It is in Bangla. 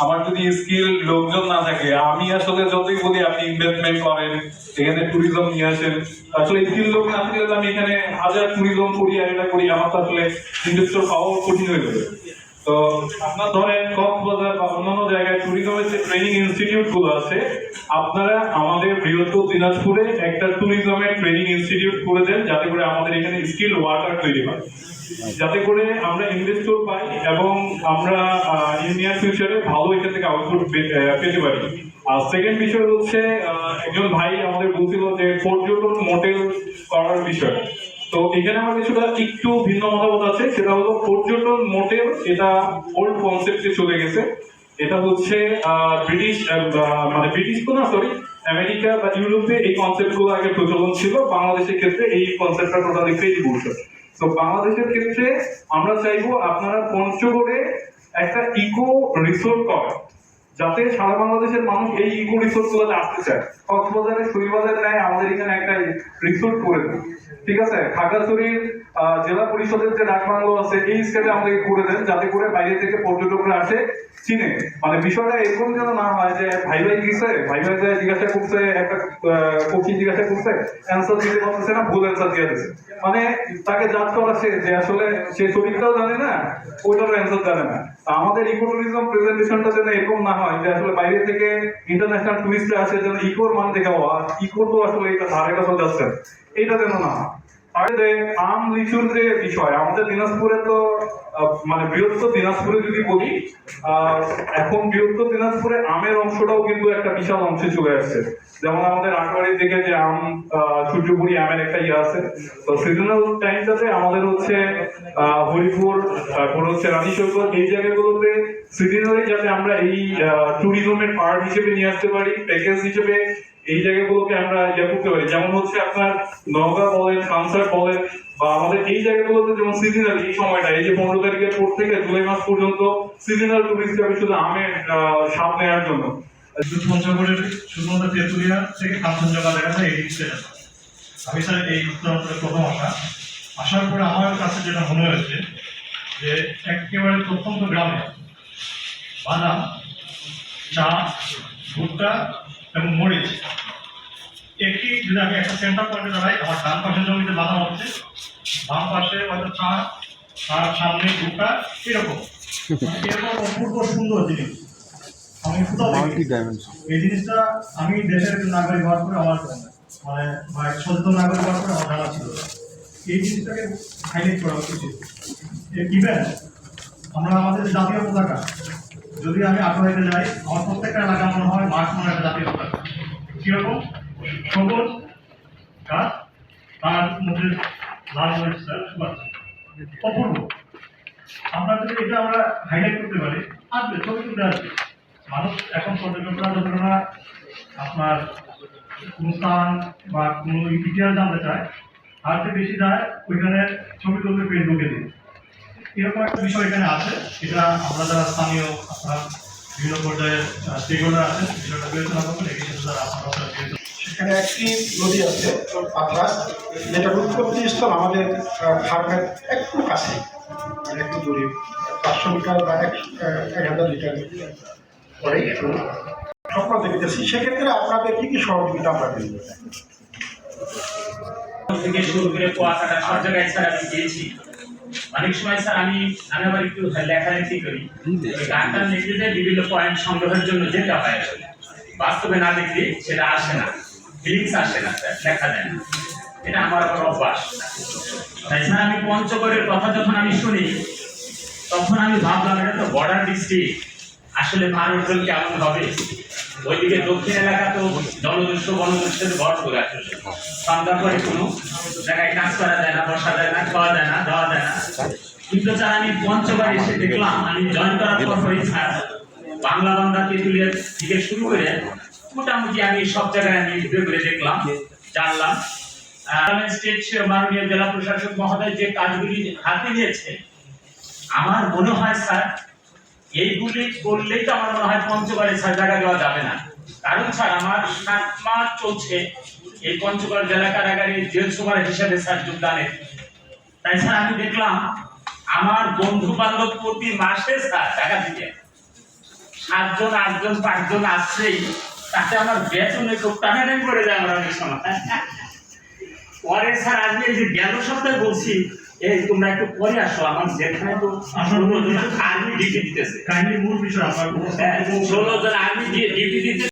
আমার যদি স্কিল লোকজন না থাকে, আমি আসলে যতই বলি আপনি ইনভেস্টমেন্ট করেন, এখানে ট্যুরিজম নিয়ে আসেন, আসলে স্কিল লোক না থাকলে আমি এখানে হাজার ট্যুরিজম করি আর এটা করি, আমার তো আসলে ইনভেস্টর পাওয়া কঠিন হয়ে যাবে। তো আপনার ধরেন কক্সবাজার বা অন্যান্য জায়গায় ট্যুরিজমের ট্রেনিং ইনস্টিটিউটগুলো আছে, আপনারা আমাদের বৃহত্তর দিনাজপুরে একটা ট্যুরিজমের ট্রেনিং ইনস্টিটিউট করে দেন, যাতে করে আমাদের এখানে স্কিল ওয়ার্কার তৈরি হয়। যাতে করে আমরা ইনভেস্টর পাই এবং আমরা ইন নিয়ার ফিউচারে ভালো এখান থেকে আউটপুট পেতে পারি। আর সেকেন্ড বিষয় হচ্ছে একজন ভাই আমাদের বলছিল যে পর্যটন মোটেল করার বিষয়। তো এখানে আমার কিছুটা একটু ভিন্ন মতামত আছে। সেটা হলো পর্যটন মোটেল এটা ওল্ড কনসেপ্টে চলে গেছে। এটা হচ্ছে ব্রিটিশ মানে ব্রিটিশ তো না সরি আমেরিকা বা ইউরোপে এই কনসেপ্টগুলো আগে প্রচলন ছিল। বাংলাদেশের ক্ষেত্রে এই কনসেপ্টটা টোটালি ফেরি করছে। তো বাংলাদেশের ক্ষেত্রে আমরা চাইব আপনারা পঞ্চগড়ে একটা ইকো রিসোর্ট করা যাতে সারা বাংলাদেশের মানুষ এই ইকো রিসোর্ট গুলোতে আসতে চায়। কক্সবাজারে শৈবাজার নেয় আমাদের এখানে একটা রিসোর্ট করে ঠিক আছে? খাগড়াছড়ির জেলা পরিষদের যে ডাকবাংলো আছে, এই স্কেলে আমাদেরকে করে দেন, যাতে করে বাইরে থেকে পর্যটকরা আসে চিনে। মানে বিষয়টা এরকম যেন না হয় যে, ভাই ভাই গেছে ভাই ভাই যে জিজ্ঞাসা করছে, একটা কোচিং জিজ্ঞাসা করছে অ্যান্সার দিতে পারতেছে না, ভুল অ্যান্সার দিয়ে দিচ্ছে মানে তাকে জাজ করা সে, যে আসলে সে শরীরটাও জানে না, ওইটারও অ্যান্সার জানে না। আমাদের ইকোটুরিজম প্রেজেন্টেশনটা যেন এরকম না হয়, যে আসলে বাইরে থেকে ইন্টারন্যাশনাল টুরিস্ট আসে, যেন ইকোর মান দেখে আর ইকো তো আসলে এটা ধারে কাছে যাচ্ছে এইটা যেন না হয়। আর আম লিচুর যে বিষয় আমাদের দিনাজপুরে তো মানে বৃহত্তর দিনাজপুরে যদি বলি এখন বৃহত্তর দিনাজপুরে আমের অংশটাও কিন্তু একটা বিশাল অংশে চলে আসছে। যেমন আমাদের আটবাড়ির দিকে যে আম সূর্যপুরি আমের একটা ইয়ে আছে। তো সিজনাল টাইমটাতে আমাদের হচ্ছে আহ, হরিপুর তারপর হচ্ছে রানী সৈকত এই জায়গাগুলোতে সিজনালি যাতে আমরা এই ট্যুরিজমের পার্ট হিসেবে নিয়ে আসতে পারি প্যাকেজ হিসেবে এই জায়গাগুলোকে আমরা ইয়ে করতে পারি। যেমন হচ্ছে আপনার নওগাঁ বলেন কনসার্ট বলেন বা আমাদের এই জায়গাগুলোতে যেমন সিজনাল এই সময়টা, এই যে পনেরো তারিখের পর থেকে জুলাই মাস পর্যন্ত সিজনাল টুরিস্ট যাবে শুধু আমের স্বাদ নেওয়ার জন্য। পঞ্চগড়ের শুধুমাত্র তেঁতুলিয়া থেকে কাঞ্চনজঙ্ঘা দেখা যায় এই দিকটা আমি স্যার এই উত্তরাঞ্চলের প্রথম আসা। আসার পরে আমার কাছে যেটা মনে হয়েছে, যে একেবারে প্রত্যন্ত গ্রামে বাদাম, চা, ভুট্টা এবং মরিচ। একই যদি আমি একটা সেন্টার পয়েন্টে দাঁড়াই আমার ডান পাশের জমিতে বাদাম হচ্ছে। বাম পাশে হয়তো চা তার সামনে ভুট্টা এরকম। এরকম অপূর্ব সুন্দর জিনিস। আমি কোথাও এই জিনিসটা আমি দেশের নাগরিক হওয়ার পরে আমার মানে এক নাগরিক হওয়ার পরে আমার জানা ছিল। এই জিনিসটাকে হাইলাইট করা উচিত। ইভেন আমরা আমাদের জাতীয় পতাকা যদি আমি আগ্রহীতে যাই, আমার প্রত্যেকটা এলাকা মনে হয় মাঠ মনে একটা জাতীয় পতাকা কীরকম? সবুজ গাছ, তার মধ্যে লাল অপূর্ব। আমরা যদি এটা আমরা হাইলাইট করতে পারি, আসবে, ছবি তুলতে আসবে। মানুষ এখন পর্যটকরা যতটা আপনার কোন স্থান বা কোনো ইতিহাস জানতে চায় চেয়ে বেশি যায় ওইখানে ছবি তুলতে ফেসবুকে দিই এরকম একটা বিষয় এখানে আছে এটা আমরা যারা স্থানীয় আপনার বিভিন্ন পর্যায়ের স্টেক হোল্ডার আছেন বিষয়টা বিবেচনা করবেন এই বিষয়ে যারা আপনারা বিবেচনা সেখানে একটি নদী আছে পাথরাস যেটার উৎপত্তি স্থল আমাদের ফার্মের একটু কাছে মানে একটু দূরে পাঁচশো মিটার বা এক আহ, এক হাজার লিটার পরে একটু স্বপ্ন দেখতেছি। সেক্ষেত্রে আপনাদের কি কি সহযোগিতা আমরা যাব? থেকে শুরু করে কুয়াকাটা সব জায়গায় স্যার আমি গিয়েছি। অনেক সময় স্যার আমি আমি আবার একটু লেখালেখি করি। ডাক্তার লিখতে যে বিভিন্ন পয়েন্ট সংগ্রহের জন্য যেতে হয় আসলে বাস্তবে না দেখলে সেটা আসে না। ফিলিংস আসে না স্যার লেখা যায় না। এটা আমার আবার অভ্যাস। তাই স্যার আমি পঞ্চগড়ের কথা যখন আমি শুনি তখন আমি ভাবলাম এটা তো বর্ডার ডিস্ট্রিক্ট আসলে মানুষজন কেমন হবে? ওইদিকে দক্ষিণ এলাকা তো জনদুষ্ট বনদুষ্টের ভরপুর আছে সন্ধ্যার পরে কোনো জায়গায় কাজ করা যায় না, বসা যায় না, খাওয়া যায় না দেওয়া যায় না। কিন্তু স্যার আমি পঞ্চবার এসে দেখলাম, আমি জয়েন করার পর পরই স্যার বাংলা বাংলা তেঁতুলিয়া থেকে শুরু করে মোটামুটি আমি সব জায়গায় আমি ঘুরে ঘুরে দেখলাম, জানলাম। স্টেট মাননীয় জেলা প্রশাসক মহোদয় যে কাজগুলি হাতে নিয়েছে, আমার মনে হয়, স্যার এইগুলি করলেই তো আমার মনে হয় পঞ্চবারে জায়গা দেওয়া যাবে না। কারণ স্যার, আমার সাত মাস চলছে। এই পঞ্চগড় জেলা কারাগারে জেল সুপার হিসেবে স্যার যোগদানের তাই স্যার, আমি দেখলাম আমার বন্ধু বান্ধব প্রতি মাসে স্যার টাকা দিতে। সাতজন, আটজন, পাঁচজন আসছেই। তাতে আমার বেতনে খুব টানাটানি করে যায় আমার অনেক সময়। পরে স্যার, আজকে এই যে গেল সপ্তাহে বলছি এই তোমরা একটু পরে আসো আমার যেখানে তো আর্মি ডিউটি দিতেছে। কাহিনী মূল বিষয় আপনার হ্যাঁ, ষোলো জন আর্মি ডিউটি দিতে